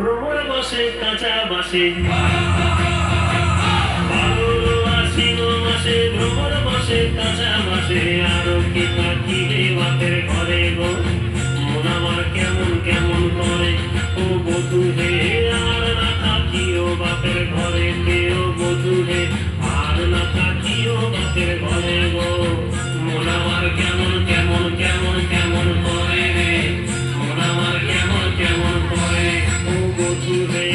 ভ্রমণ বসে কাঁচা বাসে। বাপের ঘরে কেউ বধুরে, আর না থাকিও বাপের ঘরে গো। মোনামার কেমন কেমন কেমন কেমন করে রে? মোনামার কেমন কেমন করে? ও বধুরে,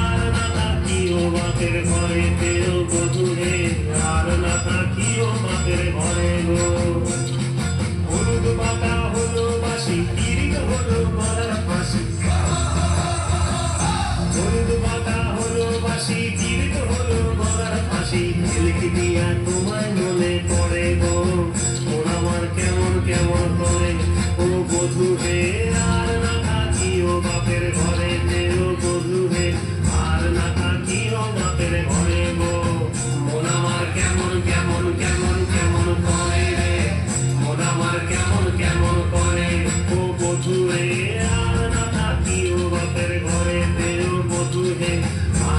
আর না থাকিও বাপের ঘরে কেউ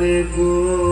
করে গো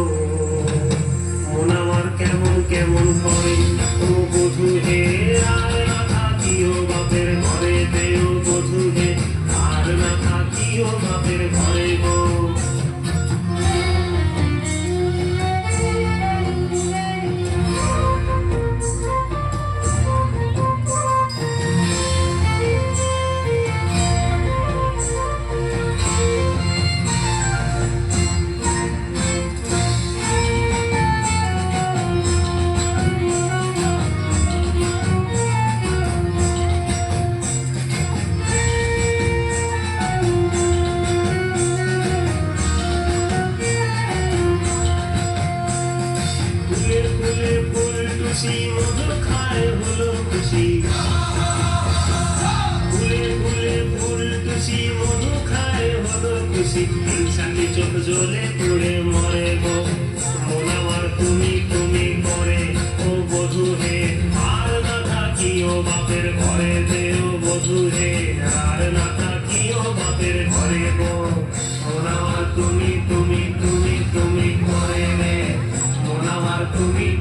খুশি মধু তুমি তুমি বধু হে, আর না থাকি বাপের ঘরে দে। ও তুমি তুমি তুমি তুমি করে নে। মন তুমি